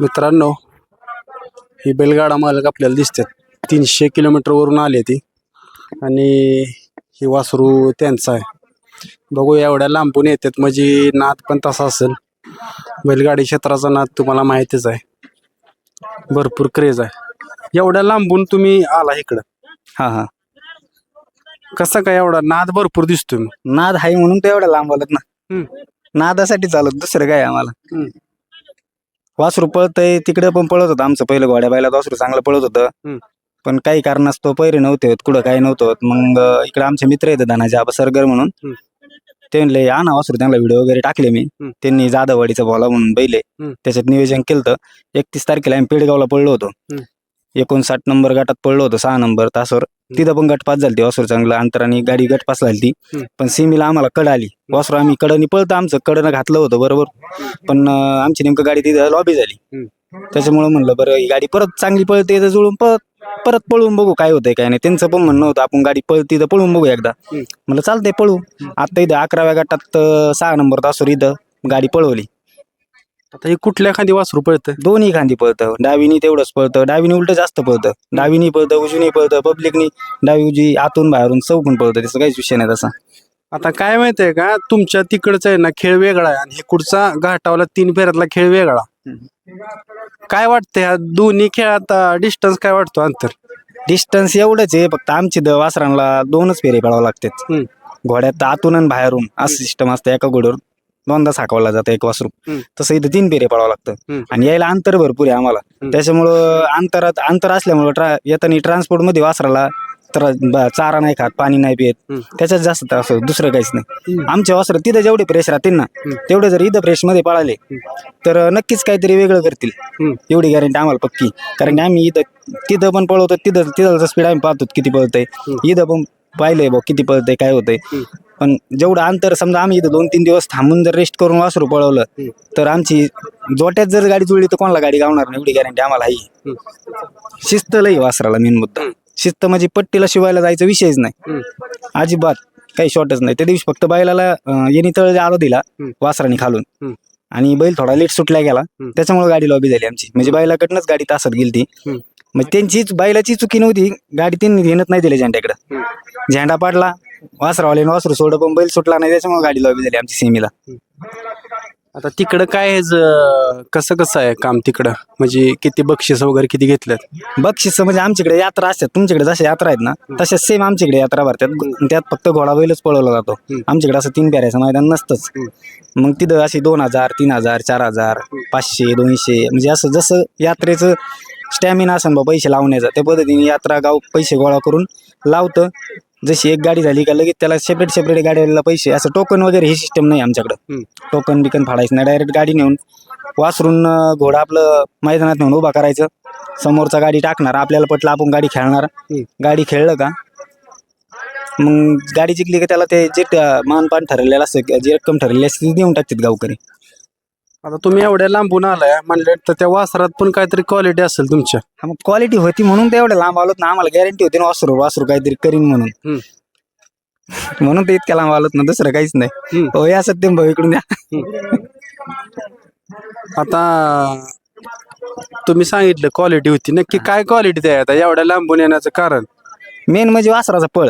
मित्रांनो ही बैलगाडा मालक आपल्याला दिसतात. तीनशे किलोमीटरवरून आले ती. आणि ही वासरू त्यांचा आहे. बघू एवढ्या लांबून येतात म्हणजे नाद पण तसा असेल. बैलगाडी क्षेत्राचा नाद तुम्हाला माहितीच आहे. भरपूर क्रेज आहे. एवढ्या लांबून तुम्ही आला इकडं. हा हा. कसा काय एवढा नाद भरपूर दिसतोय? नाद आहे म्हणून ते एवढं लांब आलत ना. नादासाठी चालत दुसरं काय आम्हाला. वासरू पळतय तिकडे पण पळत होतं आमचं पहिलं घोड्या बायला वासरू चांगलं पळत होतं हम्म. पण काही कारणास्तव पैरे नव्हते होत कुठं काही नव्हतं होत मग इकडे आमचे मित्र येतात धनाचे आबा सरगर म्हणून हम्म. ते म्हणले आणा वासरू त्यांना व्हिडिओ वगैरे टाकले मी हम्म. त्यांनी जाधववाडीचा भोला म्हणून बैले हम्म. त्याच्यात नियोजन केलं एकतीस तारखेला आम्ही पेडगावला पडलो होतो हम्म. एकोणसाठ नंबर गटात पडलो होतो सहा नंबर तासावर. तिथं पण गट पास झाली वासरू चांगलं अंतराने गाडी गट पास झाली ती. पण सिमीला आम्हाला कड आली. वासरू आम्ही कडनी पळतं आमचं कडनं घातलं होतं बरोबर. पण आमची नेमकं गाडी तिथं लॉबी झाली. त्याच्यामुळे म्हणलं बरं ही गाडी परत चांगली पळते तर जुळून परत परत पळून बघू काय होतंय काय नाही. त्यांचं पण म्हणणं होतं आपण गाडी पळती तर पळून बघू एकदा. म्हणलं चालतंय पळू. आता इथं अकराव्या गटात सहा नंबर तासवर इथं गाडी पळवली. आता हे कुठल्या खांदी वासरू पळतं? दोन्ही खांदी पळतं. डावीनी तेवढंच पळतं. डावीनी उलट जास्त पळतं. डावीनी पळतं उजवीनी पळतं पब्लिकनी डावी उजवी आतून बाहेरून चौकून पळतं. त्याचा काहीच विषय नाही तसा. आता काय माहितीये का? तुमच्या तिकडचा आहे ना खेळ वेगळा आहे आणि इकडचा घाटावला तीन फेऱ्यातला खेळ वेगळा. काय वाटतं ह्या दोन्ही खेळात डिस्टन्स काय वाटतो अंतर? डिस्टन्स एवढंच आहे. फक्त आमची द वासरांना दोनच फेरे पडावं लागतात. घोड्यात आतून आणि बाहेरून असं सिस्टम असतं एका घोड्यावर. दोनदा साकावला जातं एक वासरू. हम्म. तसं इथं तीन फेरे पडावं लागतं. आणि यायला अंतर भरपूर आहे आम्हाला. हम्म. त्याच्यामुळं अंतरात अंतर असल्यामुळं ट्रा येताना ट्रान्सपोर्टमध्ये वासराला तर ब- चारा नाही खात पाणी नाही पित. हम्म. त्याच्यात जास्त त्रास होतो दुसरं काहीच नाही. हम्म. आमच्या वासर तिथं जेवढे प्रेस राहतील ना तेवढे जर इथं प्रेस मध्ये पळाले तर नक्कीच काहीतरी वेगळं करतील. हम्म. एवढी गॅरंटी आम्हाला पक्की. कारण की आम्ही इथं तिथं पण पळवतो तिथं तिथं स्पीड आम्ही पाहतो किती पळतंय. इथं पण पाहिलंय भाऊ किती पळतंय काय होतंय. पण जेवढं अंतर समजा आम्ही इथं दोन तीन दिवस थांबून जर रेस्ट करून वासरू पळवलं तर आमची जोट्यात जर गाडी जुळली तर कोणाला गाडी गावणार नाही? एवढी गॅरंटी आम्हाला आहे. शिस्त लई वासराला मेन मुद्दा. शिस्त म्हणजे पट्टीला शिवायला जायचा विषयच नाही. अजिबात काही शॉर्टच नाही. त्या दिवशी फक्त बैलाला येणी तळ आलो दिला. वासराने खालून. आणि बैल थोडा लेट सुटला गेला. त्याच्यामुळे गाडी लॉबी झाली आमची. म्हणजे बैलाकडनंच गाडी तासत गेली ती. मग त्यांचीच बैलाची चुकी नव्हती. गाडी त्यांनी घेणत नाही दिली झेंड्याकडे. झेंडा पाडला. वासरावाल्याने वासरू सोडलं पण बैल सुटला नाही त्याच्यामुळे गाडी लॉबी झाली आमची सेमीला. आता तिकडं काय आहे ज- कसं कसं आहे काम तिकडं? म्हणजे किती बक्षीस वगैरे किती घेतल्यात? बक्षीस म्हणजे आमच्याकडे यात्रा असतात तुमच्याकडे जशा यात्रा आहेत ना तशाच सेम आमच्याकडे यात्रा भरतात. त्यात फक्त घोडा बैलच पळवला जातो. आमच्याकडे असं तीन पेऱ्याचं मैदान नसतंच. मग तिथं असे दोन हजार तीन हजार चार हजार पाचशे दोनशे म्हणजे असं जसं यात्रेचं स्टॅमिना असेल बा पैसे लावण्याचा त्या पद्धतीने यात्रा गाव पैसे गोळा करून लावतं. जशी एक गाडी झाली का लगेच त्याला सेपरेट सेपरेट गाडीला पैसे असं टोकन वगैरे हे सिस्टम नाही आमच्याकडं. टोकन बिकन फाडायचं नाही डायरेक्ट गाडी नेऊन वासरून घोडा आपलं मैदानात नेऊन उभा करायचं. समोरचा गाडी टाकणार आपल्याला पटलं आपण गाडी खेळणार. गाडी खेळलं का मग गाडी जिंकली का त्याला ते जे मानपान ठरलेलं असतं जी रक्कम ठरलेली असते ती देऊन टाकतात गावकरी. आता तुम्ही एवढ्या लांबून आलाय म्हणलं तर त्या वासरात पण काहीतरी क्वालिटी असेल तुमच्या. हा मग क्वालिटी होती म्हणून ते एवढं लांब आलोत ना आम्हाला गॅरंटी होती ना वासरू वासरू काहीतरी करीन म्हणून. हम्म. म्हणून ते इतक्या लांब आलोत ना दुसरं काहीच नाही. हम्म. हो या सत्यम भाऊ इकडून द्या आता तुम्ही सांगितलं क्वालिटी होती. नक्की काय क्वालिटी आहे आता? एवढ्या लांबून येण्याचं कारण? मेन म्हणजे वासराचा पळ.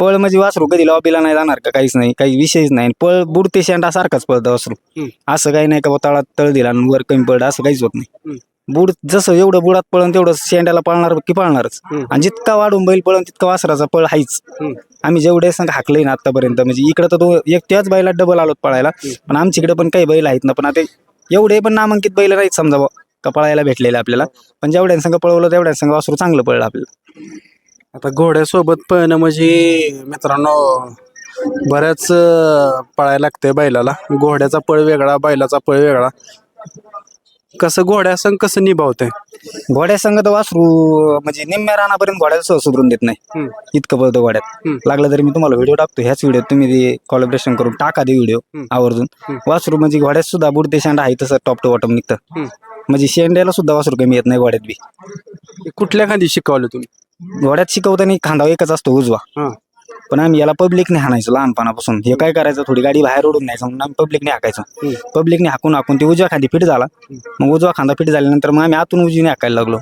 पळ म्हणजे वासरू कधी लॉबीला नाही जाणार का काहीच नाही काही विषयच नाही. पळ बुडते शेंडा सारखाच पळतं वासरू. असं काही नाही का बुवा तळात तळ दिला आणि वर कमी पडलं असं काहीच होत नाही. बुड जसं एवढं बुडात पळण तेवढं शेंड्याला पळणार की पळणारच. आणि जितका वाढून बैल पळण तितका वासराचा पळ हायच. आम्ही जेवढे संघ हाकलंय ना आतापर्यंत म्हणजे इकडं तर तो एक त्याच बैला डबल आलोत पळायला. पण आमच्याकडे पण काही बैल आहेत ना पण आता एवढे पण नामांकित बैल नाहीत समजा का पळायला भेटलेले आपल्याला. पण जेवढ्या संघ पळवलं तेवढ्या संघ वासरू चांगलं पळलं आपल्याला. आता घोड्यासोबत पळणं म्हणजे मित्रांनो बऱ्याच पळायला लागतंय बैलाला घोड्याचा पळ वेगळा बैलाचा पळ वेगळा कसं घोड्यासंग कसं निभावतंय घोड्या संघ तर वासरू म्हणजे निम्म्या रानापर्यंत घोड्याला सहज सुधरून देत नाही हम्म. इतकं पळतं घोड्यात हम्म. लागलं तरी मी तुम्हाला व्हिडिओ टाकतो ह्याच व्हिडिओ तुम्ही ते कोलॅबरेशन करून टाका ते व्हिडिओ हम्म. आवर्जून हम्म. वासरू म्हणजे घोड्यात सुद्धा बुडते शेंडा आहे तसं टॉप टू बॉटम निघतं हम्म. म्हणजे शेंड्याला सुद्धा वासरू कमी येत नाही घोड्यात बी कुठल्या खांदी शिकवलं तुम्ही घोड्यात शिकवताना खांदा एकच असतो उजवा. हा. पण आम्ही याला पब्लिकने हाणायचो लहानपणापासून. हे काय करायचं? थोडी गाडी बाहेर ओढून न्यायचं म्हणून आम्ही पब्लिकने हाकायचो. पब्लिकने हाकून हाकून ते उजव्या खांदी फिट झाला. मग उजवा खांदा फिट झाल्यानंतर मग आम्ही आतून उजवीने हाकायला लागलो.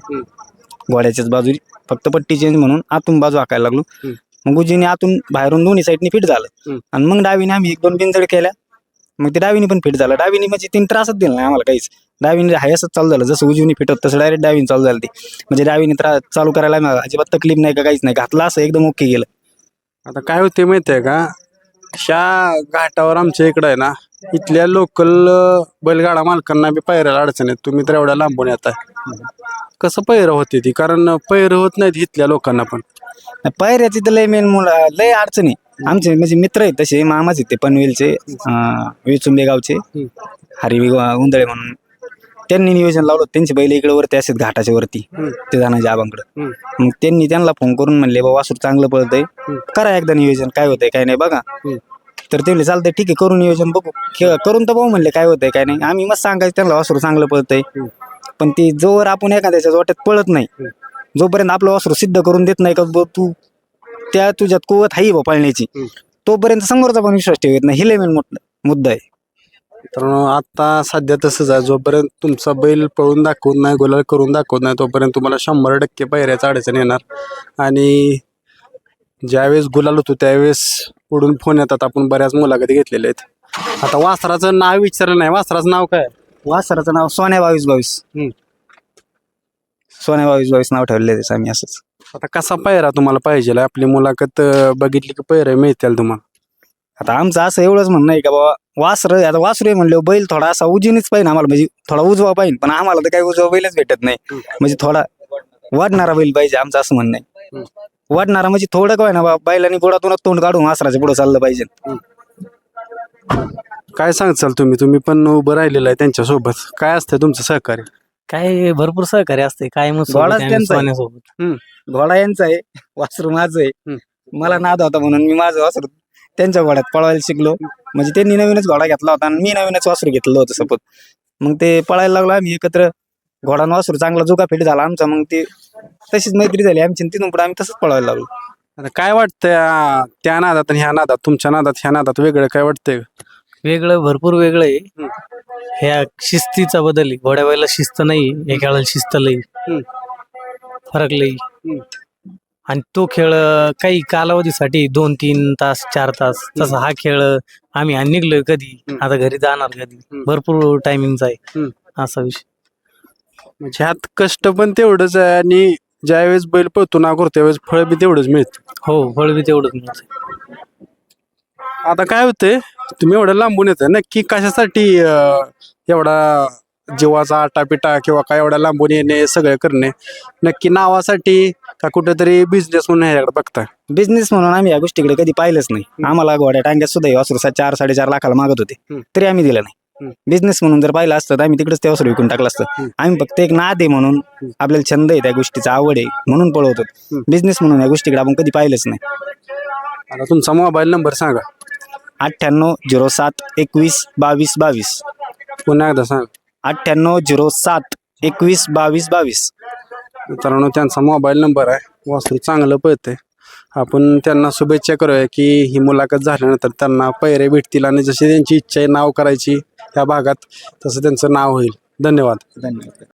घोड्याच्याच बाजू फक्त पट्टी चेंज म्हणून आतून बाजू हाकायला लागलो. मग उजवीने आतून बाहेरून दोन्ही साईडनी फिट झालं. हम्म. आणि मग डावीने आम्ही एक दोन बिनजड केल्या. मग ते डावीने पण फिट झालं. डावीने म्हणजे तीन त्रासच दिला नाही आम्हाला काहीच. डावीने हाय असंच चालू झालं. जसं उजवीने फिट होत तसं डायरेक्ट डावीने चालू झालं ते. म्हणजे डावीने त्रास चालू करायला आम्हाला अजिबात तकलीफ नाही का काहीच नाही. घातलं असं एकदम ओके गेलं. आता काय होते माहिती आहे का? ह्या घाटावर आमच्या इकडं आहे ना इथल्या लोकल बैलगाडा मालकांना बी पायऱ्याला अडचण आहेत तुम्ही तर एवढ्या लांबून येत आहे कसं पैर होते ती? कारण पैर होत नाहीत इथल्या लोकांना पण. पायऱ्याची तर लय मेन मुलं लय अडचणी आमचे म्हणजे मित्र आहेत तसे मामाच आहेत ते पनवेलचे वेचुंबे गावचे. हरी उंदळे म्हणून. त्यांनी नियोजन लावलं त्यांचे बैल इकडे वरती असतात घाटाच्या वरती ते जाण्याच्या आबांकडे. मग त्यांनी त्यांना फोन करून म्हणले बाबा वासूर चांगलं पळतंय. करा एकदा नियोजन काय होतंय काय नाही बघा. तर ते म्हणले चालतंय ठीक आहे करू नियोजन बघू. करून तर बघू म्हणले काय होतंय काय नाही. आम्ही मस्त सांगायचं त्यांना वासूर चांगलं पळतंय. पण ती जोवर आपण एखाद्याच्या वाट्यात पळत नाही. जोपर्यंत आपलं वासरू सिद्ध करून देत नाही का तू त्या तुझ्यात कुवत आहे बा पळण्याची. तोपर्यंत समोरचा पण विश्वास ठेवत नाही. हिले मेन मुद्दा आहे. तर आता सध्या तसंच आहे. जोपर्यंत तुमचा बैल पळून दाखवत नाही गुलाल करून दाखवत नाही तोपर्यंत तुम्हाला शंभर टक्के पायऱ्याचा अडचण येणार. आणि ज्यावेळेस गुलाल होतो त्यावेळेस पुढून फोन येतात. आपण बऱ्याच मुलाखती घेतलेल्या आहेत. आता वासराचं नाव विचारलं नाही. वासराचं नाव काय? वासराचं नाव सोन्या बावीस बावीस. सोन्या बावीस बावीस नाव ठेवलेलं आहे त्याचं आम्ही असंच. आता कसा पायरा तुम्हाला पाहिजे आपली मुलाखत अं, बघितली की पैरे मिळतील तुम्हाला? आता आमचं असं एवढंच म्हणणं आहे का बाबा वासर आता वासरू आहे म्हणलं बैल थोडा असा उजीनीच पाहिजे आम्हाला. म्हणजे थोडा उजवा पाहिजे पण आम्हाला तर काही उजवा बैलच भेटत नाही. म्हणजे थोडा वाढणारा बैल पाहिजे आमचं असं म्हणणं आहे. वाढणारा म्हणजे थोडं काय ना बा बैलांनी बुडातूनच तोंड काढून वासराच्या पुढे चाललं पाहिजे. काय सांगचाल तुम्ही? तुम्ही पण उभं राहिलेलं आहे त्यांच्यासोबत. काय असतं तुमचं सहकार्य? काय भरपूर सहकार्य असते काय मग सोबत आहे, त्यांचा आहे. सोन्यासोबत घोडा यांचा आहे वासरू माझं आहे. हम्म. मला नाद होता म्हणून मी माझं वासरू त्यांच्या घोड्यात पळवायला शिकलो. म्हणजे त्यांनी नवीनच घोडा घेतला होता आणि मी नवीनच वासरू घेतलं होतं सपोज. मग ते पळायला लागलो आम्ही एकत्र. घोडा आणि वासरू चांगला जुका फिट झाला आमचा. मग ते तशीच मैत्री झाली आमची आणि तिथून पुढे आम्ही तसंच पळवायला लागलो. आता काय वाटतंय आ, त्या नादात आणि ह्या नादात तुमच्या नादात ह्या नादात वेगळं काय वाटतंय? वेगळं भरपूर वेगळं आहे. ह्या शिस्तीचा बदल आहे. घोड्या बैला शिस्त नाही एका वेळेला शिस्त लई. हम्म. फरक लई. आणि तो खेळ काही कालावधीसाठी दोन तीन तास चार तास तसा हा खेळ आम्ही आणि निघलोय कधी. आता घरी जाणार कधी. भरपूर टायमिंगचा आहे. हम्म. असा विषय. म्हणजे ह्यात कष्ट पण तेवढंच आहे आणि ज्यावेळेस बैल पळतो ना करतो त्यावेळेस फळ बी तेवढंच मिळतं. हो फळ बी तेवढंच मिळतं. आता काय होतंय तुम्ही एवढं लांबून येत नक्की कशासाठी एवढा जीवाचा आटापिटा किंवा काय एवढा लांबून येणे सगळं करणे नक्की नावासाठी का कुठेतरी बिझनेस म्हणून ह्याच्याकडे बघताय? बिझनेस म्हणून आम्ही या गोष्टीकडे कधी पाहिलंच नाही. आम्हाला घोड्या टांग्यात सुद्धा हे वासरू सा- चार साडेचार लाखाला मागत होते. हम्म. तरी आम्ही दिलं नाही. हम्म. बिझनेस म्हणून जर पाहिलं असतं तर आम्ही तिकडेच ते वासरू विकून टाकलं असतं. आम्ही फक्त एक नाद आहे म्हणून आपल्याला छंद आहे त्या गोष्टीचा आवड आहे म्हणून पळवतो. बिझनेस म्हणून या गोष्टीकडे आपण कधी पाहिलंच नाही. आता तुमचा मोबाईल नंबर सांगा. अठ्ठ्याण्णव झिरो सात एकवीस बावीस बावीस. पुन्हा एकदा सांगा. अठ्ठ्याण्णव झिरो सात एकवीस बावीस बावीस. मित्रांनो त्यांचा मोबाईल नंबर आहे. वासरू चांगलं पळतंय. आपण त्यांना शुभेच्छा करूया की ही मुलाखत झाल्यानंतर त्यांना पैरे भेटतील आणि जशी त्यांची इच्छा आहे नाव करायची त्या भागात तसं त्यांचं नाव होईल. धन्यवाद. धन्यवाद.